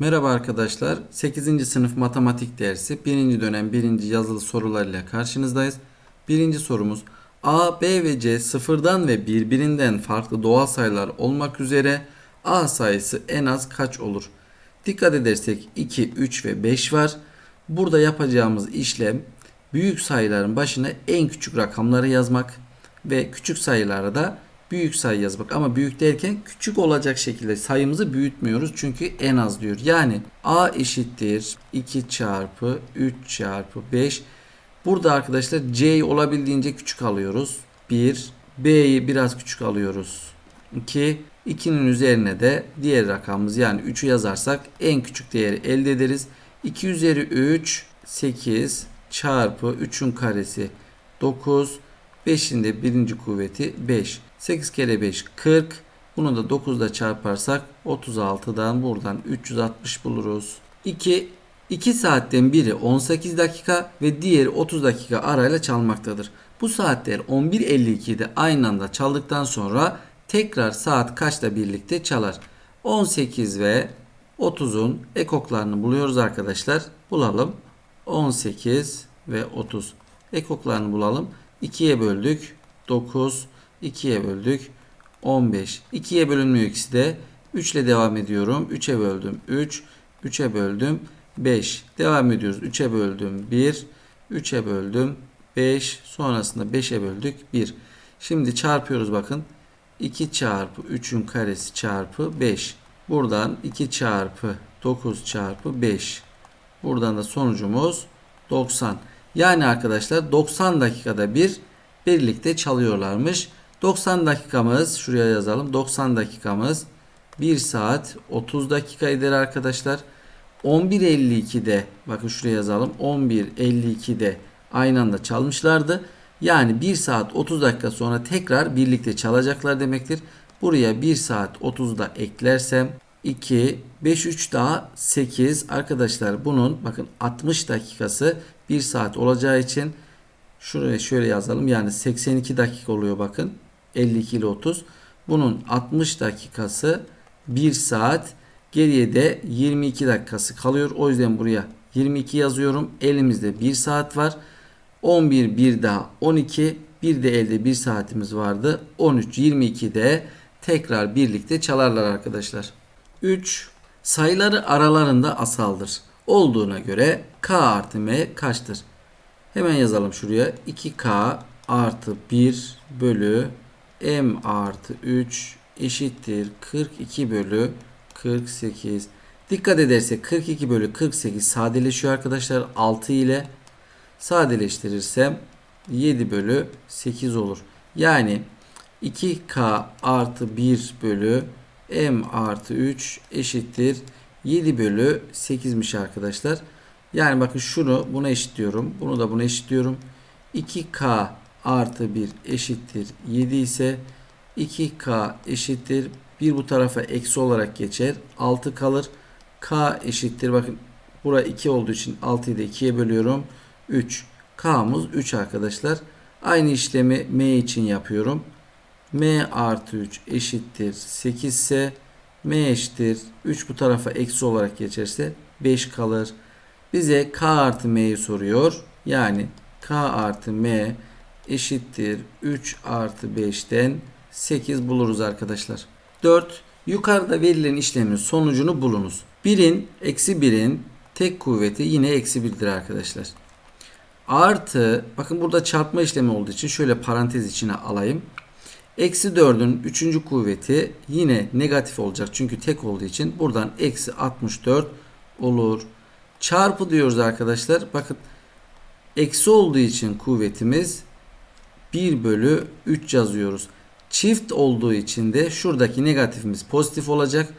Merhaba arkadaşlar. 8. sınıf matematik dersi 1. dönem 1. yazılı sorularıyla karşınızdayız. Birinci sorumuz A, B ve C sıfırdan ve birbirinden farklı doğal sayılar olmak üzere A sayısı en az kaç olur? Dikkat edersek 2, 3 ve 5 var. Burada yapacağımız işlem büyük sayıların başına en küçük rakamları yazmak ve küçük sayılara da büyük sayı yazmak. Ama büyük derken küçük olacak şekilde sayımızı büyütmüyoruz. Çünkü en az diyor. Yani A eşittir 2 çarpı 3 çarpı 5. Burada arkadaşlar C'yi olabildiğince küçük alıyoruz. 1. B'yi biraz küçük alıyoruz. 2. 2'nin üzerine de diğer rakamımız yani 3'ü yazarsak en küçük değeri elde ederiz. 2 üzeri 3 8 çarpı 3'ün karesi 9 5'in de birinci kuvveti 5. 8 kere 5 40. Bunu da 9 ile çarparsak 36'dan buradan 360 buluruz. 2 2 saatten biri 18 dakika ve diğeri 30 dakika arayla çalmaktadır. Bu saatler 11.52'de aynı anda çaldıktan sonra tekrar saat kaçla birlikte çalar? 18 ve 30'un ekoklarını buluyoruz arkadaşlar. Bulalım. 18 ve 30. Ekoklarını bulalım. 2'ye böldük. 9. 2'ye böldük. 15. 2'ye bölünmüyor ikisi de. 3 ile devam ediyorum. 3'e böldüm. 3. 3'e böldüm. 5. Devam ediyoruz. 3'e böldüm. 1. 3'e böldüm. 5. Sonrasında 5'e böldük. 1. Şimdi çarpıyoruz bakın. 2 çarpı 3'ün karesi çarpı 5. Buradan 2 çarpı 9 çarpı 5. Buradan da sonucumuz 90. Yani arkadaşlar 90 dakikada bir birlikte çalıyorlarmış. 90 dakikamız şuraya yazalım. 90 dakikamız 1 saat 30 dakika eder arkadaşlar. 11.52'de bakın şuraya yazalım. 11.52'de aynı anda çalmışlardı. Yani 1 saat 30 dakika sonra tekrar birlikte çalacaklar demektir. Buraya 1 saat 30'da eklersem 2, 5, 3 daha 8. Arkadaşlar bunun bakın 60 dakikası 1 saat olacağı için şuraya şöyle yazalım. Yani 82 dakika oluyor bakın. 52 ile 30. Bunun 60 dakikası 1 saat. Geriye de 22 dakikası kalıyor. O yüzden buraya 22 yazıyorum. Elimizde 1 saat var. 11 bir daha 12. Bir de elde 1 saatimiz vardı. 13 22'de tekrar birlikte çalarlar arkadaşlar. 3. Sayıları aralarında asaldır. Olduğuna göre k artı m kaçtır? Hemen yazalım şuraya. 2k artı 1 bölü m artı 3 eşittir 42 bölü 48. Dikkat edersek 42 bölü 48 sadeleşiyor arkadaşlar 6 ile. Sadeleştirirsem 7 bölü 8 olur. Yani 2k artı 1 bölü m artı 3 eşittir 7 bölü 8'miş arkadaşlar. Yani bakın şunu buna eşitliyorum. Bunu da buna eşitliyorum. 2k artı 1 eşittir 7 ise 2k eşittir 1 bu tarafa eksi olarak geçer. 6 kalır. k eşittir bakın bura 2 olduğu için 6'yı da 2'ye bölüyorum. 3. k'mız 3 arkadaşlar. Aynı işlemi m için yapıyorum. m artı 3 eşittir 8 ise m eşittir 3 bu tarafa eksi olarak geçerse 5 kalır. Bize k artı m'yi soruyor. Yani k artı m eşittir 3 artı 5'ten 8 buluruz arkadaşlar. 4. Yukarıda verilen işlemin sonucunu bulunuz. 1'in eksi 1'in tek kuvveti yine eksi 1'dir arkadaşlar. Artı bakın burada çarpma işlemi olduğu için şöyle parantez içine alayım. Eksi 4'ün 3. kuvveti yine negatif olacak. Çünkü tek olduğu için buradan eksi 64 olur. Çarpı diyoruz arkadaşlar. Bakın eksi olduğu için kuvvetimiz 1 bölü 3 yazıyoruz. Çift olduğu için de şuradaki negatifimiz pozitif olacak.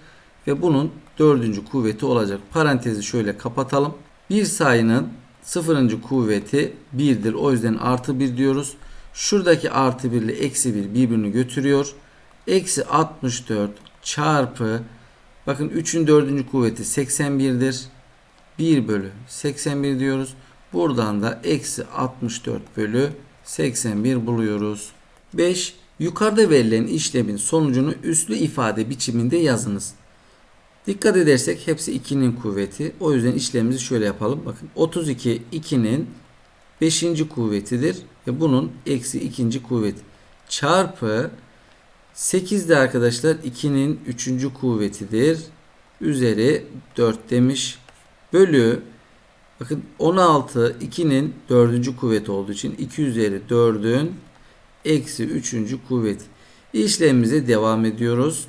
Ve bunun dördüncü kuvveti olacak. Parantezi şöyle kapatalım. Bir sayının sıfırıncı kuvveti 1'dir. O yüzden artı 1 diyoruz. Şuradaki artı 1 ile eksi 1 birbirini götürüyor. Eksi 64 çarpı bakın 3'ün 4. kuvveti 81'dir. 1 bölü 81 diyoruz. Buradan da eksi 64 bölü 81 buluyoruz. 5. Yukarıda verilen işlemin sonucunu üslü ifade biçiminde yazınız. Dikkat edersek hepsi 2'nin kuvveti. O yüzden işlemimizi şöyle yapalım. Bakın 32 2'nin 5. kuvvetidir. Ve bunun eksi ikinci kuvveti. Çarpı 8 de arkadaşlar 2'nin 3. kuvvetidir. Üzeri 4 demiş. Bölü bakın 16 2'nin 4. kuvveti olduğu için 2 üzeri 4'ün eksi 3. kuvveti. İşlemimize devam ediyoruz.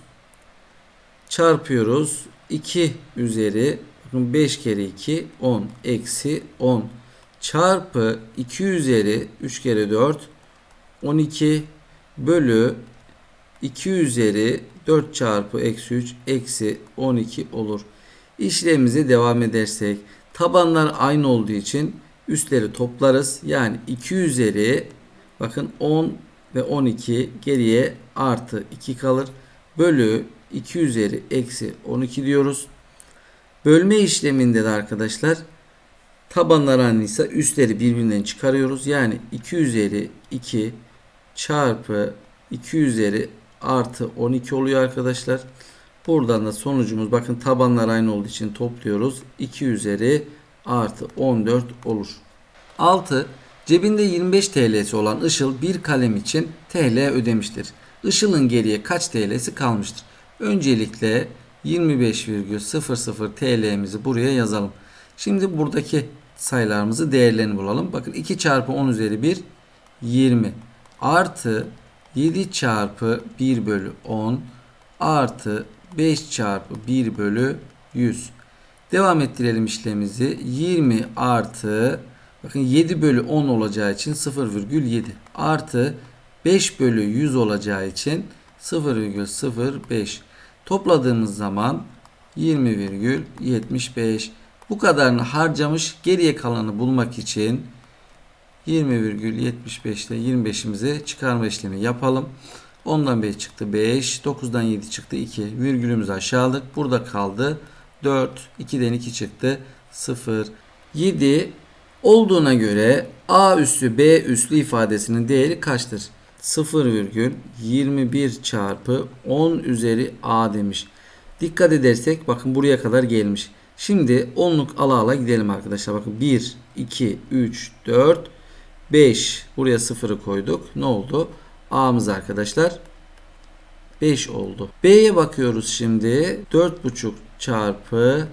Çarpıyoruz. 2 üzeri bakın 5 kere 2 10 eksi 10 çarpı 2 üzeri 3 kere 4 12 bölü 2 üzeri 4 çarpı eksi 3 eksi 12 olur. İşlemimize devam edersek tabanlar aynı olduğu için üstleri toplarız. Yani 2 üzeri bakın 10 ve 12 geriye artı 2 kalır. Bölü 2 üzeri eksi 12 diyoruz. Bölme işleminde de arkadaşlar tabanlar aynıysa üstleri birbirinden çıkarıyoruz. Yani 2 üzeri 2 çarpı 2 üzeri artı 12 oluyor arkadaşlar. Buradan da sonucumuz bakın tabanlar aynı olduğu için topluyoruz. 2 üzeri artı 14 olur. 6. Cebinde 25 TL'si olan Işıl bir kalem için TL ödemiştir. Işıl'ın geriye kaç TL'si kalmıştır? Öncelikle 25,00 TL'mizi buraya yazalım. Şimdi buradaki sayılarımızı değerlerini bulalım. Bakın 2 çarpı 10 üzeri 1 20 artı 7 çarpı 1 bölü 10 artı 5 çarpı 1 bölü 100. Devam ettirelim işlemimizi. 20 artı bakın 7 bölü 10 olacağı için 0,7 artı 5 bölü 100 olacağı için 0,05 topladığımız zaman 20,75 bu kadarını harcamış geriye kalanı bulmak için 20,75 ile 25'imizi çıkarma işlemi yapalım. 10'dan 5 çıktı 5. 9'dan 7 çıktı 2. Virgülümüzü aşağı aldık. Burada kaldı 4. 2'den 2 çıktı 0. 7 olduğuna göre A üssü B üslü ifadesinin değeri kaçtır? 0,21 çarpı 10 üzeri A demiş. Dikkat edersek bakın buraya kadar gelmiş. Şimdi onluk ala ala gidelim arkadaşlar. Bakın 1, 2, 3, 4, 5. Buraya 0'ı koyduk. Ne oldu? A'mız arkadaşlar 5 oldu. B'ye bakıyoruz şimdi. 4,5 çarpı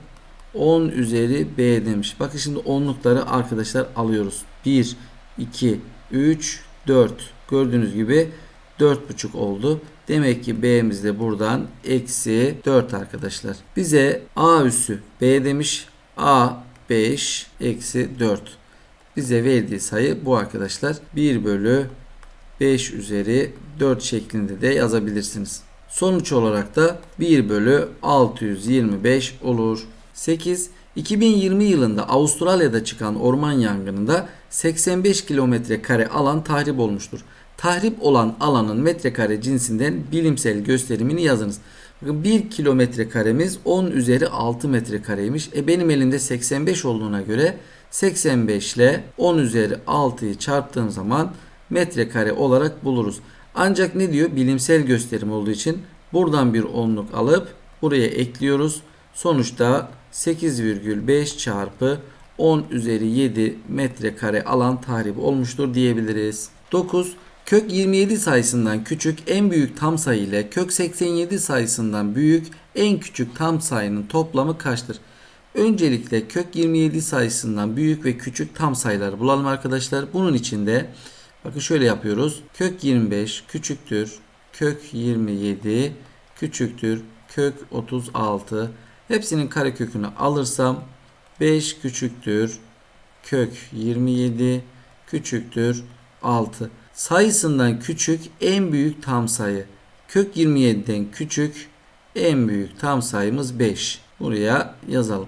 10 üzeri B demiş. Bakın şimdi onlukları arkadaşlar alıyoruz. 1, 2, 3, 4. Gördüğünüz gibi 4,5 oldu. Demek ki B'miz de buradan eksi 4 arkadaşlar. Bize A üssü B demiş. A 5 eksi 4. Bize verdiği sayı bu arkadaşlar. 1 bölü 5 üzeri 4 şeklinde de yazabilirsiniz. Sonuç olarak da 1 bölü 625 olur. 8. 2020 yılında Avustralya'da çıkan orman yangınında 85 kilometre kare alan tahrip olmuştur. Tahrip olan alanın metrekare cinsinden bilimsel gösterimini yazınız. Bakın 1 kilometre karemiz 10 üzeri 6 metrekareymiş. E benim elimde 85 olduğuna göre 85 ile 10 üzeri 6'yı çarptığım zaman metrekare olarak buluruz. Ancak ne diyor? Bilimsel gösterim olduğu için buradan bir onluk alıp buraya ekliyoruz. Sonuçta 8,5 çarpı 10 üzeri 7 metrekare alan tahrip olmuştur diyebiliriz. 9. Kök 27 sayısından küçük en büyük tam sayı ile kök 87 sayısından büyük en küçük tam sayının toplamı kaçtır? Öncelikle kök 27 sayısından büyük ve küçük tam sayıları bulalım arkadaşlar. Bunun için de bakın şöyle yapıyoruz. Kök 25 küçüktür kök 27 küçüktür kök 36 hepsinin karekökünü alırsam 5 küçüktür kök 27 küçüktür 6 sayısından küçük en büyük tam sayı. Kök 27'den küçük en büyük tam sayımız 5. Buraya yazalım.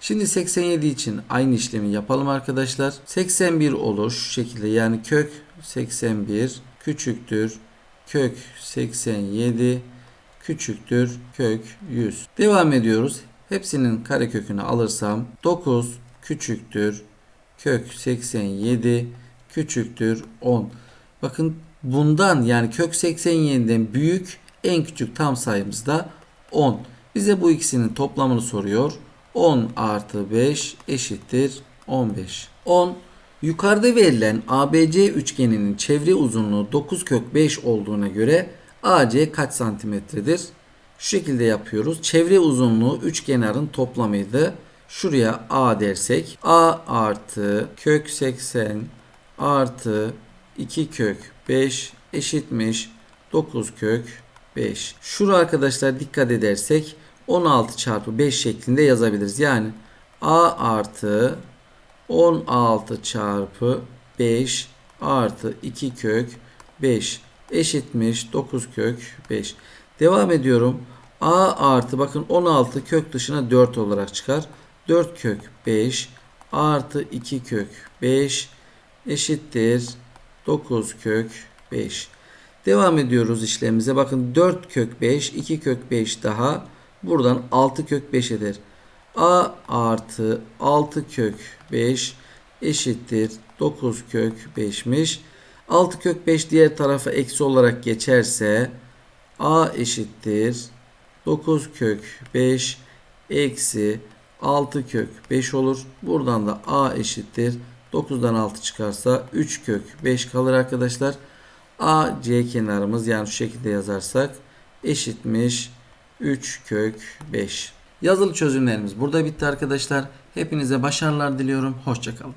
Şimdi 87 için aynı işlemi yapalım arkadaşlar. 81 olur şu şekilde yani kök 81 küçüktür kök 87 küçüktür kök 100. Devam ediyoruz. Hepsinin karekökünü alırsam 9 küçüktür kök 87 küçüktür 10. Bakın bundan yani kök 87'den büyük en küçük tam sayımız da 10. Biz Bize bu ikisinin toplamını soruyor. 10 artı 5 eşittir 15. 10. Yukarıda verilen ABC üçgeninin çevre uzunluğu 9 kök 5 olduğuna göre AC kaç santimetredir? Şu şekilde yapıyoruz. Çevre uzunluğu üç kenarın toplamıydı. Şuraya A dersek A artı kök 80 artı 2 kök 5 eşitmiş 9 kök 5. Şura arkadaşlar dikkat edersek 16 çarpı 5 şeklinde yazabiliriz. Yani A artı 16 çarpı 5 artı 2 kök 5 eşitmiş 9 kök 5. Devam ediyorum. A artı bakın 16 kök dışına 4 olarak çıkar. 4 kök 5 artı 2 kök 5 eşittir 9 kök 5. Devam ediyoruz işlemimize. Bakın 4 kök 5, 2 kök 5 daha. Buradan 6 kök 5 eder. A artı 6 kök 5 eşittir 9 kök 5'miş. 6 kök 5 diğer tarafa eksi olarak geçerse A eşittir 9 kök 5 eksi 6 kök 5 olur. Buradan da A eşittir 9'dan 6 çıkarsa 3 kök 5 kalır arkadaşlar. A C kenarımız yani şu şekilde yazarsak eşitmiş 3 kök 5. Yazılı çözümlerimiz burada bitti arkadaşlar. Hepinize başarılar diliyorum. Hoşçakalın.